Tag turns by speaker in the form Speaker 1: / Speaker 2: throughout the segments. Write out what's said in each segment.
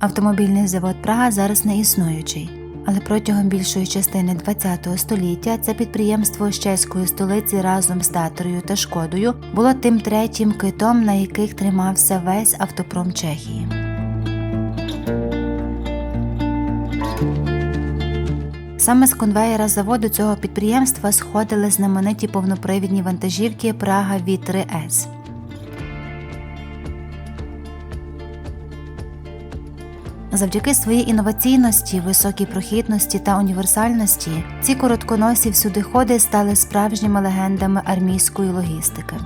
Speaker 1: Автомобільний завод Прага зараз не існуючий, але протягом більшої частини ХХ століття це підприємство з чеської столиці разом з Татрою та Шкодою було тим третім китом, на яких тримався весь автопром Чехії. Саме з конвеєра заводу цього підприємства сходили знамениті повнопривідні вантажівки Прага V3S. Завдяки своїй інноваційності, високій прохідності та універсальності ці коротконосі всюдиходи стали справжніми легендами армійської логістики.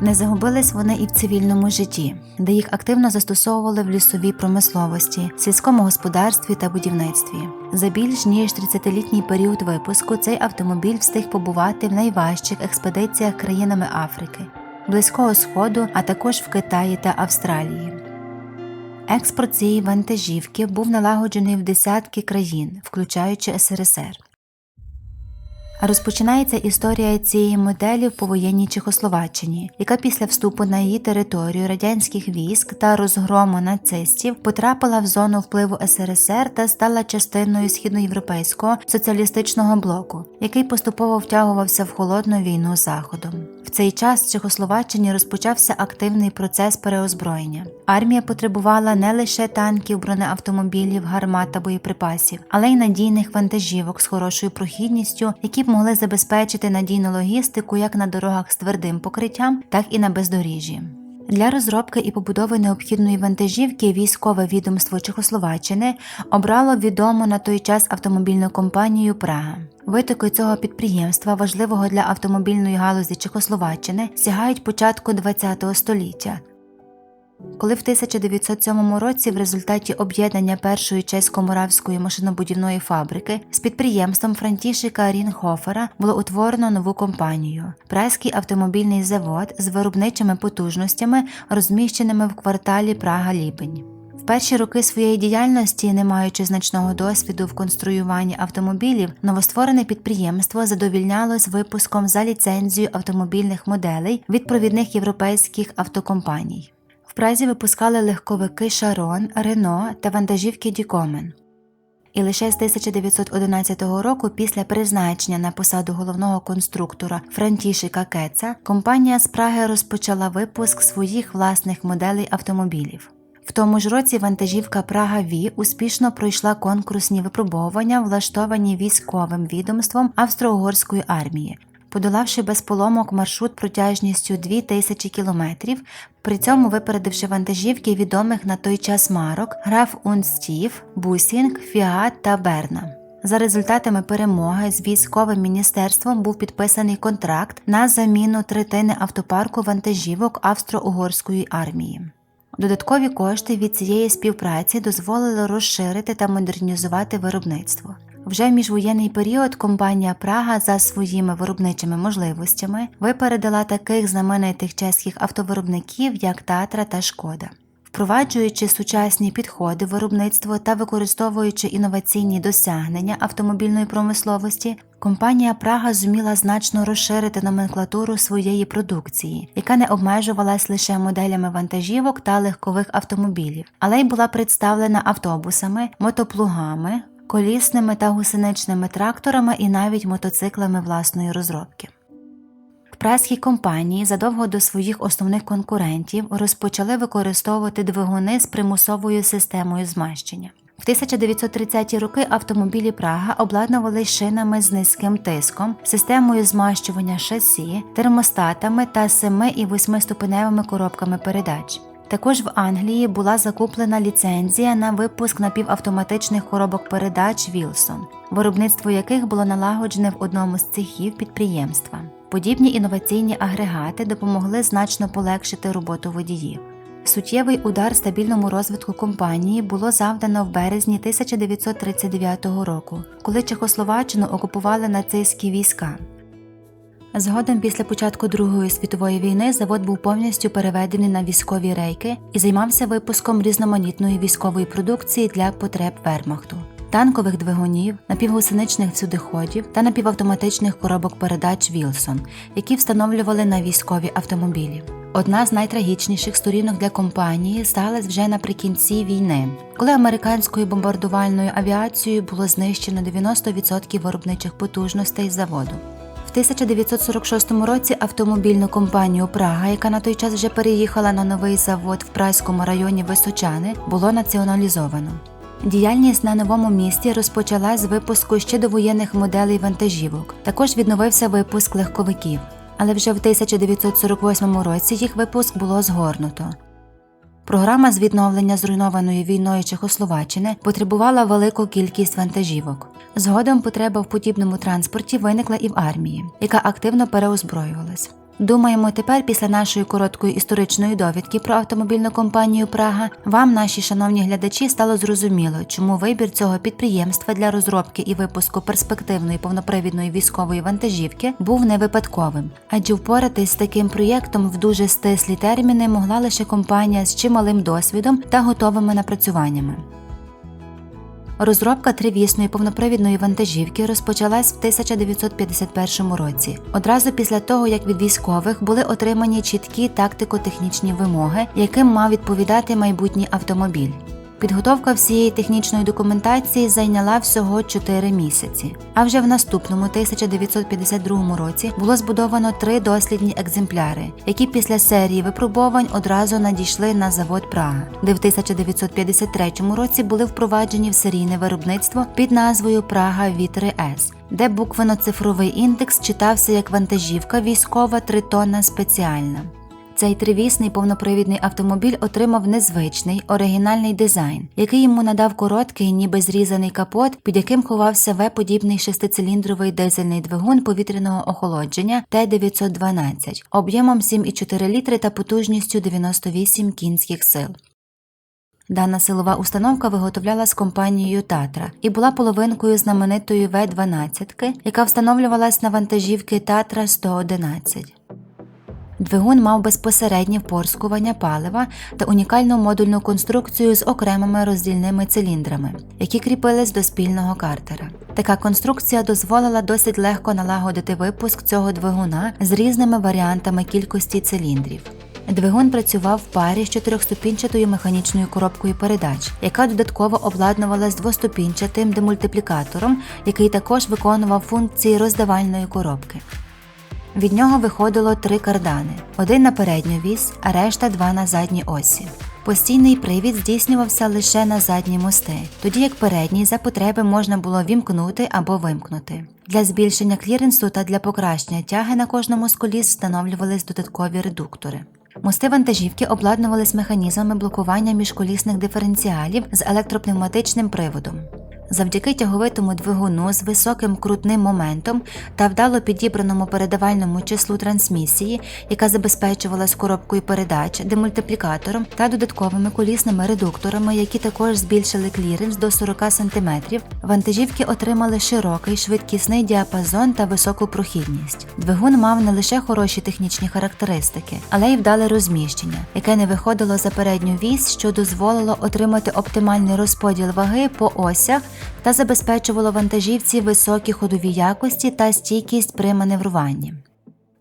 Speaker 1: Не загубились вони і в цивільному житті, де їх активно застосовували в лісовій промисловості, сільському господарстві та будівництві. За більш ніж 30-літній період випуску цей автомобіль встиг побувати в найважчих експедиціях країнами Африки, Близького Сходу, а також в Китаї та Австралії. Експорт цієї вантажівки був налагоджений в десятки країн, включаючи СРСР. Розпочинається історія цієї моделі в повоєнній Чехословаччині, яка після вступу на її територію радянських військ та розгрому нацистів потрапила в зону впливу СРСР та стала частиною східноєвропейського соціалістичного блоку, який поступово втягувався в холодну війну з Заходом. В цей час в Чехословаччині розпочався активний процес переозброєння. Армія потребувала не лише танків, бронеавтомобілів, гармат та боєприпасів, але й надійних вантажівок з хорошою прохідністю, які б могли забезпечити надійну логістику як на дорогах з твердим покриттям, так і на бездоріжжі. Для розробки і побудови необхідної вантажівки військове відомство Чехословаччини обрало відому на той час автомобільну компанію Прага. Витоки цього підприємства, важливого для автомобільної галузі Чехословаччини, сягають початку ХХ століття. Коли в 1907 році в результаті об'єднання першої чесько-моравської машинобудівної фабрики з підприємством Франтішика Рінхофера було утворено нову компанію Праський автомобільний завод з виробничими потужностями, розміщеними в кварталі Прага-Ліпень. В перші роки своєї діяльності, не маючи значного досвіду в конструюванні автомобілів, новостворене підприємство задовільнялось випуском за ліцензію автомобільних моделей від провідних європейських автокомпаній. Празі випускали легковики Шарон, Рено та вантажівки Дікомен. І лише з 1911 року, після призначення на посаду головного конструктора Франтішика Кеца, компанія з Праги розпочала випуск своїх власних моделей автомобілів. В тому ж році вантажівка Прага Ві успішно пройшла конкурсні випробовування, влаштовані військовим відомством Австро-Угорської армії, подолавши без поломок маршрут протяжністю 2000 кілометрів, при цьому випередивши вантажівки відомих на той час марок Граф Унстів, Бусінг, Фіат та Берна. За результатами перемоги з військовим міністерством був підписаний контракт на заміну третини автопарку вантажівок Австро-Угорської армії. Додаткові кошти від цієї співпраці дозволили розширити та модернізувати виробництво. Вже в міжвоєнний період компанія Прага за своїми виробничими можливостями випередила таких знаменитих чеських автовиробників, як Татра та Шкода. Впроваджуючи сучасні підходи виробництва та використовуючи інноваційні досягнення автомобільної промисловості, компанія Прага зуміла значно розширити номенклатуру своєї продукції, яка не обмежувалась лише моделями вантажівок та легкових автомобілів, але й була представлена автобусами, мотоплугами, колісними та гусеничними тракторами і навіть мотоциклами власної розробки. Праські компанії задовго до своїх основних конкурентів розпочали використовувати двигуни з примусовою системою змащення. В 1930-ті роки автомобілі Прага обладнували шинами з низьким тиском, системою змащування шасі, термостатами та 7 і 8 ступеневими коробками передач. Також в Англії була закуплена ліцензія на випуск напівавтоматичних коробок передач Вілсон, виробництво яких було налагоджене в одному з цехів підприємства. Подібні інноваційні агрегати допомогли значно полегшити роботу водіїв. Суттєвий удар стабільному розвитку компанії було завдано в березні 1939 року, коли Чехословаччину окупували нацистські війська. Згодом, після початку Другої світової війни, завод був повністю переведений на військові рейки і займався випуском різноманітної військової продукції для потреб вермахту. Танкових двигунів, напівгусеничних всюдиходів та напівавтоматичних коробок передач Вілсон, які встановлювали на військові автомобілі. Одна з найтрагічніших сторінок для компанії сталася вже наприкінці війни, коли американською бомбардувальною авіацією було знищено 90% виробничих потужностей заводу. В 1946 році автомобільну компанію Прага, яка на той час вже переїхала на новий завод в Празькому районі Височани, було націоналізовано. Діяльність на новому місті розпочалась з випуску ще довоєнних моделей вантажівок. Також відновився випуск легковиків, але вже в 1948 році їх випуск було згорнуто. Програма з відновлення зруйнованої війною Чехословаччини потребувала велику кількість вантажівок. Згодом потреба в подібному транспорті виникла і в армії, яка активно переозброювалась. Думаємо, тепер, після нашої короткої історичної довідки про автомобільну компанію Прага, вам, наші шановні глядачі, стало зрозуміло, чому вибір цього підприємства для розробки і випуску перспективної повнопривідної військової вантажівки був не випадковим, адже впоратись з таким проєктом в дуже стислі терміни могла лише компанія з чималим досвідом та готовими напрацюваннями. Розробка тривісної повнопривідної вантажівки розпочалась в 1951 році, одразу після того, як від військових були отримані чіткі тактико-технічні вимоги, яким мав відповідати майбутній автомобіль. Підготовка всієї технічної документації зайняла всього 4 місяці. А вже в наступному 1952 році було збудовано три дослідні екземпляри, які після серії випробувань одразу надійшли на завод Прага, де в 1953 році були впроваджені в серійне виробництво під назвою Прага V3S, де буквено-цифровий індекс читався як вантажівка військова тритонна спеціальна. Цей тривісний повнопривідний автомобіль отримав незвичний оригінальний дизайн, який йому надав короткий, ніби зрізаний капот, під яким ховався В-подібний шестициліндровий дизельний двигун повітряного охолодження Т-912 об'ємом 7,4 літри та потужністю 98 кінських сил. Дана силова установка виготовлялась компанією Татра і була половинкою знаменитої В-12, яка встановлювалась на вантажівки Татра 111. Двигун мав безпосереднє впорскування палива та унікальну модульну конструкцію з окремими роздільними циліндрами, які кріпились до спільного картера. Така конструкція дозволила досить легко налагодити випуск цього двигуна з різними варіантами кількості циліндрів. Двигун працював в парі з чотирьохступінчатою механічною коробкою передач, яка додатково обладнувалась двоступінчатим демультиплікатором, який також виконував функції роздавальної коробки. Від нього виходило три кардани: один на передню вісь, а решта два на задній осі. Постійний привід здійснювався лише на задні мости, тоді як передній за потреби можна було вімкнути або вимкнути. Для збільшення кліренсу та для покращення тяги на кожному з коліс встановлювались додаткові редуктори. Мости вантажівки обладнувались механізмами блокування міжколісних диференціалів з електропневматичним приводом. Завдяки тяговитому двигуну з високим крутним моментом та вдало підібраному передавальному числу трансмісії, яка забезпечувалась коробкою передач, демультиплікатором та додатковими колісними редукторами, які також збільшили кліренс до 40 см, вантажівки отримали широкий швидкісний діапазон та високу прохідність. Двигун мав не лише хороші технічні характеристики, але й вдале розміщення, яке не виходило за передню вісь, що дозволило отримати оптимальний розподіл ваги по осях та забезпечувало вантажівці високі ходові якості та стійкість при маневруванні.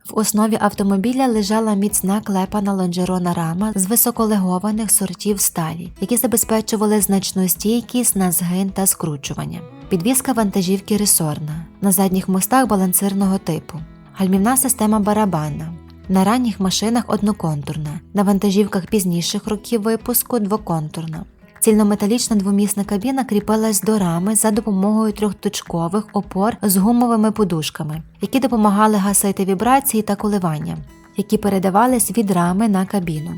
Speaker 1: В основі автомобіля лежала міцна клепана лонжерона рама з високолегованих сортів сталі, які забезпечували значну стійкість на згин та скручування. Підвізка вантажівки ресорна, на задніх мостах балансирного типу, гальмівна система барабанна. На ранніх машинах одноконтурна, на вантажівках пізніших років випуску двоконтурна. Цільнометалічна двомісна кабіна кріпилась до рами за допомогою трьохточкових опор з гумовими подушками, які допомагали гасити вібрації та коливання, які передавались від рами на кабіну.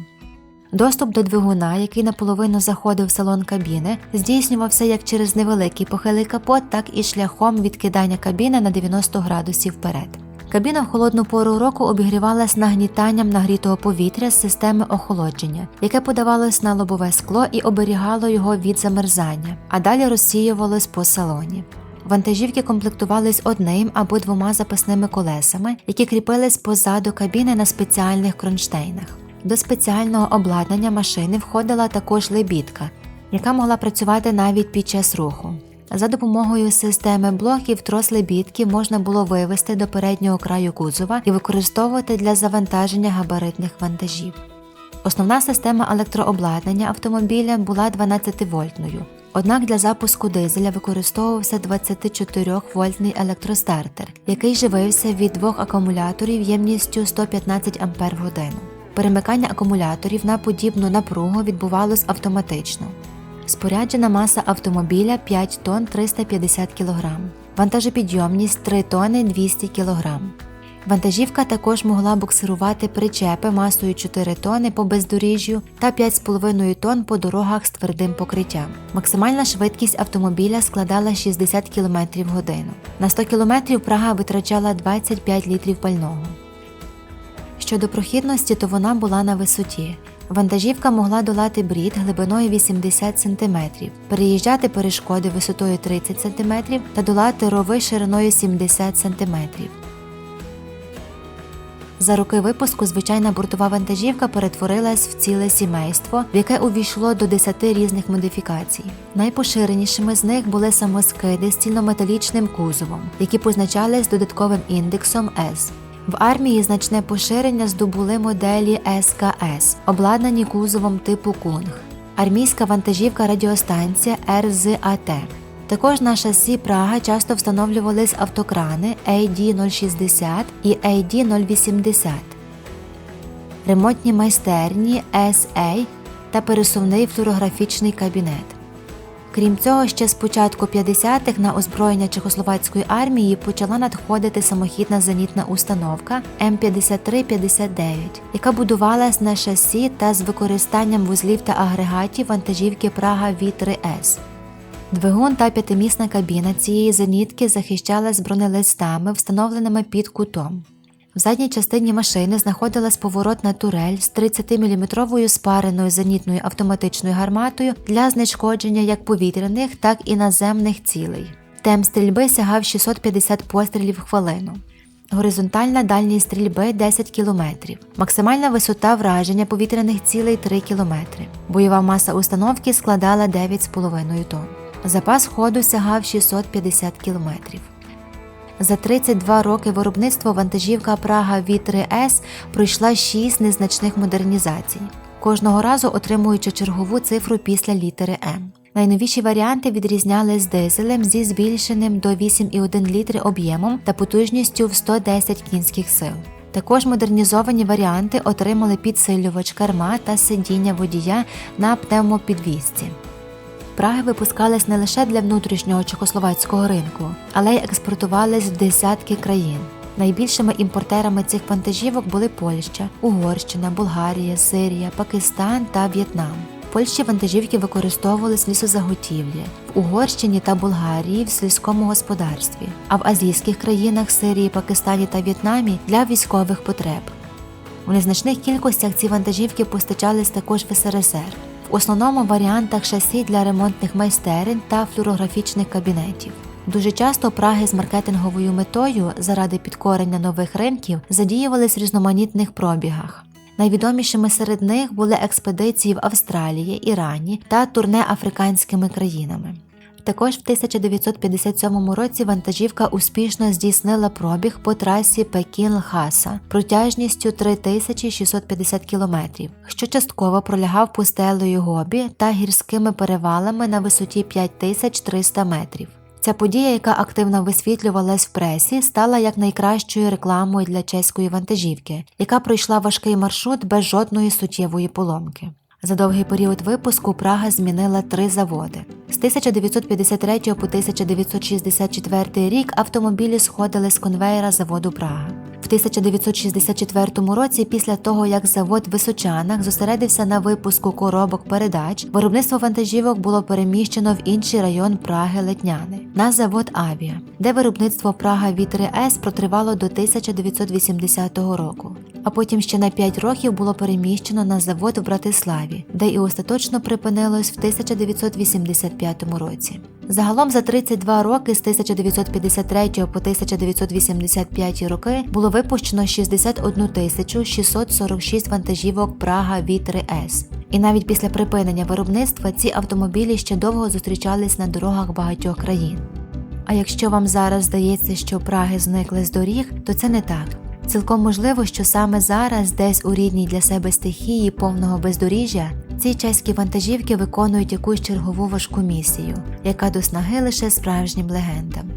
Speaker 1: Доступ до двигуна, який наполовину заходив в салон кабіни, здійснювався як через невеликий похилий капот, так і шляхом відкидання кабіни на 90 градусів вперед. Кабіна в холодну пору року обігрівалась нагнітанням нагрітого повітря з системи охолодження, яке подавалось на лобове скло і оберігало його від замерзання, а далі розсіювалось по салоні. Вантажівки комплектувались одним або двома запасними колесами, які кріпились позаду кабіни на спеціальних кронштейнах. До спеціального обладнання машини входила також лебідка, яка могла працювати навіть під час руху. За допомогою системи блоків трос лебідки можна було вивести до переднього краю кузова і використовувати для завантаження габаритних вантажів. Основна система електрообладнання автомобіля була 12-вольтною. Однак для запуску дизеля використовувався 24-вольтний електростартер, який живився від двох акумуляторів ємністю 115 ампер-годину. Перемикання акумуляторів на подібну напругу відбувалось автоматично. Споряджена маса автомобіля 5 тонн 350 кг, вантажопідйомність 3 тонни 200 кг. Вантажівка також могла буксирувати причепи масою 4 тонни по бездоріжжю та 5,5 тонн по дорогах з твердим покриттям. Максимальна швидкість автомобіля складала 60 км в годину. На 100 км Прага витрачала 25 літрів пального. Щодо прохідності, то вона була на висоті. Вантажівка могла долати брід глибиною 80 см, переїжджати перешкоди висотою 30 см та долати рови шириною 70 см. За роки випуску звичайна бортова вантажівка перетворилась в ціле сімейство, в яке увійшло до 10 різних модифікацій. Найпоширенішими з них були самоскиди з цільнометалічним кузовом, які позначались додатковим індексом S. В армії значне поширення здобули моделі СКС, обладнані кузовом типу Кунг, армійська вантажівка радіостанція РЗАТ. Також на шасі Прага часто встановлювались автокрани AD060 і AD080, ремонтні майстерні SA та пересувний флюорографічний кабінет. Крім цього, ще з початку 50-х на озброєння Чехословацької армії почала надходити самохідна зенітна установка М5359, яка будувалась на шасі та з використанням вузлів та агрегатів вантажівки Прага В3С. Двигун та п'ятимісна кабіна цієї зенітки захищалась бронелистами, встановленими під кутом. В задній частині машини знаходилась поворотна турель з 30-мм спареною зенітною автоматичною гарматою для знешкодження як повітряних, так і наземних цілей. Темп стрільби сягав 650 пострілів в хвилину. Горизонтальна дальність стрільби 10 км. Максимальна висота враження повітряних цілей 3 км. Бойова маса установки складала 9,5 тонн. Запас ходу сягав 650 км. За 32 роки виробництва вантажівка Прага V3S пройшла 6 незначних модернізацій, кожного разу отримуючи чергову цифру після літери М. Найновіші варіанти відрізнялись дизелем зі збільшеним до 8,1 літри об'ємом та потужністю в 110 кінських сил. Також модернізовані варіанти отримали підсилювач керма та сидіння водія на пневмопідвісці. Праги випускались не лише для внутрішнього чехословацького ринку, але й експортувались в десятки країн. Найбільшими імпортерами цих вантажівок були Польща, Угорщина, Болгарія, Сирія, Пакистан та В'єтнам. Польщі вантажівки використовувались в лісозаготівлі, в Угорщині та Болгарії в сільському господарстві, а в азійських країнах Сирії, Пакистані та В'єтнамі для військових потреб. У незначних кількостях ці вантажівки постачались також в СРСР в основному варіантах шасі для ремонтних майстерень та флюорографічних кабінетів. Дуже часто праги з маркетинговою метою заради підкорення нових ринків задіювались в різноманітних пробігах. Найвідомішими серед них були експедиції в Австралії, Ірані та турне африканськими країнами. Також в 1957 році вантажівка успішно здійснила пробіг по трасі Пекін-Лхаса протяжністю 3650 км, що частково пролягав пустелею Гобі та гірськими перевалами на висоті 5300 метрів. Ця подія, яка активно висвітлювалась в пресі, стала як найкращою рекламою для чеської вантажівки, яка пройшла важкий маршрут без жодної суттєвої поломки. За довгий період випуску Прага змінила три заводи. З 1953 по 1964 рік автомобілі сходили з конвейера заводу Прага. В 1964 році, після того як завод в Височанах зосередився на випуску коробок передач, виробництво вантажівок було переміщено в інший район Праги Летняни на завод Авіа, де виробництво Прага V3S протривало до 1980 року. А потім ще на 5 років було переміщено на завод в Братиславі, де і остаточно припинилось в 1985 році. Загалом за 32 роки з 1953 по 1985 роки було випущено 61 тисячу 646 вантажівок Прага V3S. І навіть після припинення виробництва ці автомобілі ще довго зустрічались на дорогах багатьох країн. А якщо вам зараз здається, що Праги зникли з доріг, то це не так. Цілком можливо, що саме зараз, десь у рідній для себе стихії повного бездоріжжя, ці чеські вантажівки виконують якусь чергову важку місію, яка до снаги лише справжнім легендам.